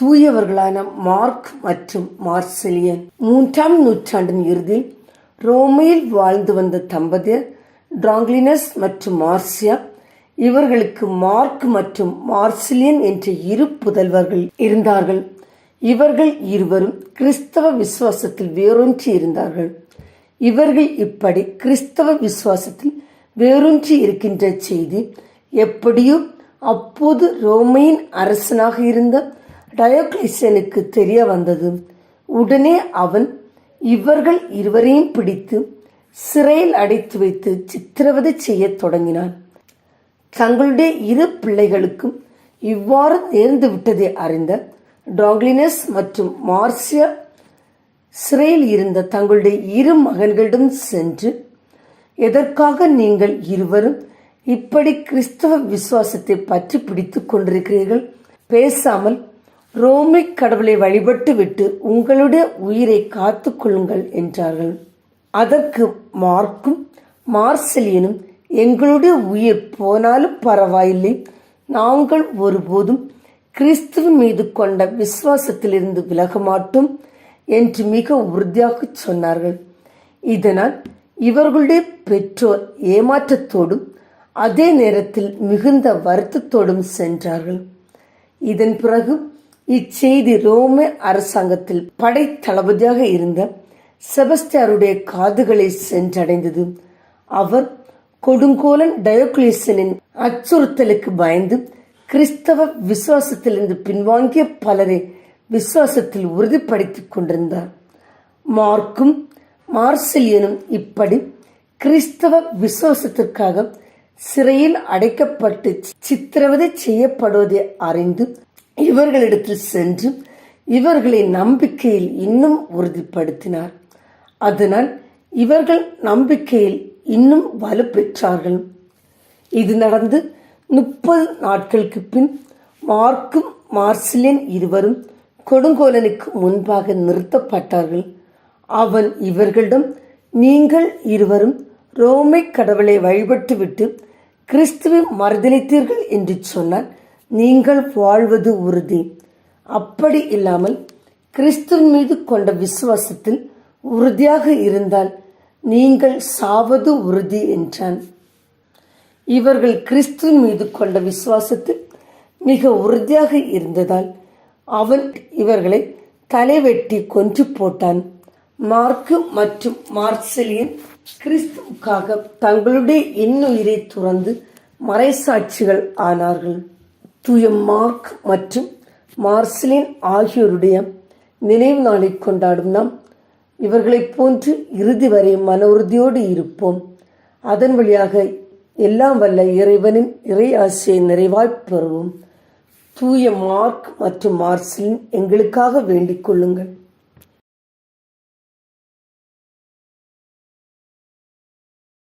தூயவர்களான mark மற்றும் மார்சிலியன் மூன்றாம் நூற்றாண்டின் இறுதியில் ரோமையில் வாழ்ந்து வந்த தம்பதியர் டிராங்லினஸ் மற்றும் மார்சியா இவர்களுக்கு மார்க் மற்றும் மார்சிலியன் என்ற இரு புதல்வர்கள் இருந்தார்கள். இவர்கள் இருவரும் கிறிஸ்தவ விசுவாசத்தில் வேரூன்றி இருந்தார்கள். இவர்கள் இப்படி கிறிஸ்தவ விசுவாசத்தில் வேரூன்றி இருக்கின்ற செய்தி எப்படியோ அப்போது ரோமையின் அரசனாக இருந்த டயோக்ளிசியனுக்கு தெரிய வந்தது. உடனே அவன் இவர்கள் இருவரையும் பிடித்து சிறையில் அடைத்து வைத்து சித்திரவதை செய்யத் தொடங்கினான். தங்களுடைய இரு பிள்ளைகளுக்கும் இவ்வாறு நேர்ந்து விட்டதை அறிந்த டாக்லினஸ் மற்றும் மார்சியா சிறையில் இருந்த தங்களுடைய இரு மகன்களிடம் சென்று எதற்காக நீங்கள் இருவரும் இப்படி கிறிஸ்தவ விசுவாசத்தை பற்றி பிடித்துக் கொண்டிருக்கிறீர்கள்? பேசாமல் ரோமிக் கடவுளை வழிபட்டு விட்டு உங்களுடைய உயிரை காத்து கொள்ளுங்கள் என்றார்கள். அதற்கு மார்க்கும் மார்செலியனும் எங்களுடைய உயிர் போனாலும் பரவாயில்லை. நாங்கள் ஒருபோதும் கிறிஸ்துவின் மீது கொண்ட விசுவாசத்திலிருந்து விலக மாட்டோம் என்று மிக உறுதியாக சொன்னார்கள். இதனால் இவர்களுடைய பெற்றோர் ஏமாற்றத்தோடும் அதே நேரத்தில் மிகுந்த வருத்தத்தோடும் சென்றார்கள். இதன் பிறகு இச்செய்தி ரோம அரசாங்கத்தில் படை தளபதியாக இருந்த செபஸ்டியாருடைய காதுகளை சென்றடைந்தது. அவர் கொடுங்கோலன் டயோக்ளேசனின் அச்சுறுத்தலுக்கு பயந்து கிறிஸ்தவ விசுவாசத்திலிருந்து பின்வாங்கிய பலரை விசுவாசத்தில் உறுதிப்படுத்திக் கொண்டிருந்தார். மார்க்கும் மார்சிலியனும் இப்படி கிறிஸ்தவ விசுவாசத்திற்காக சிறையில் அடைக்கப்பட்டு சித்திரவதை செய்யப்படுவதை அறிந்து இவர்களிடத்தில் சென்று இவர்களை நம்பிக்கையில் இன்னும் உறுதிப்படுத்தினார். அதனால் இவர்கள் நம்பிக்கையில் இன்னும் வலுப்பெற்றார்கள். இது நடந்து முப்பது நாட்களுக்கு பின் மார்க்கும் மார்சிலின் இருவரும் கொடுங்கோலனுக்கு முன்பாக நிறுத்தப்பட்டார்கள். அவன் இவர்களிடம் நீங்கள் இருவரும் ரோமை கடவுளை வழிபட்டுவிட்டு கிறிஸ்துவை மறுதளித்தீர்கள் என்று சொன்னால் நீங்கள் வாழ்வது உறுதி. அப்படி இல்லாமல் கிறிஸ்துவின் மீது கொண்ட விசுவாசத்தில் உறுதியாக இருந்தால் நீங்கள் சாவது உறுதி என்றான். இவர்கள் கிறிஸ்துவின் மீது கொண்ட விசுவாசத்தில் மிக உறுதியாக இருந்ததால் அவன் இவர்களை தலைவெட்டி கொன்று போட்டான். மார்க்கு மற்றும் மார்சிலியன் கிறிஸ்துவுக்காக தங்களுடைய இன்னுயிரை துறந்து மறைசாட்சிகள் ஆனார்கள். தூய மார்க் மற்றும் மார்சலின் ஆகியோருடைய நினைவு நாளை கொண்டாடும் நாம். இவர்களைப் போன்று இறுதி வரை மன உறுதியோடு இருப்போம். அதன் வழியாக எல்லாம் வல்ல இறைவனின் இறை ஆசையை நிறைவாய்ப் பெறுவோம். தூய மார்க் மற்றும் மார்சலின் எங்களுக்காக வேண்டிக் கொள்ளுங்கள்.